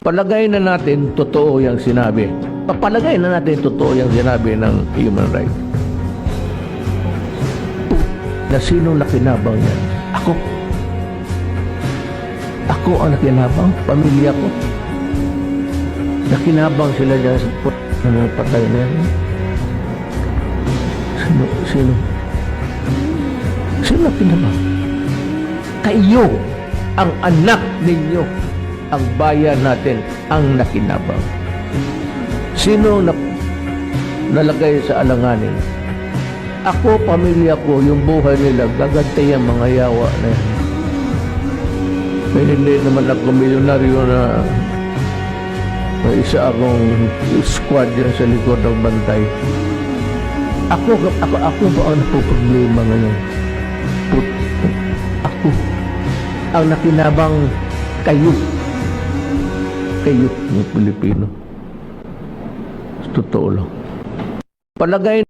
Palagay na natin totoo yung sinabi. Papalagay na natin totoo yung sinabi ng human rights. Na sino nakinabang yan? Ako. Ako ang nakinabang. Pamilya ko. Nakinabang sila dyan sa ano, patay na yan. Sino? Sino? Sino nakinabang? Kayo, ang anak ninyo, ang bayan natin, ang nakinabang. Sino na nalagay sa alanganin? Ako, pamilya ko, yung buhay nila, gagantay ang mga yawa na yan. May hindi naman ako milyonaryo na may isa akong squad yan sa likod ng bantay. Ako, ako, ako ba ang napoproblema ngayon? Put- Ako ang nakinabang kayo. Kayo, ng Pilipino. Totoo lang. Palagay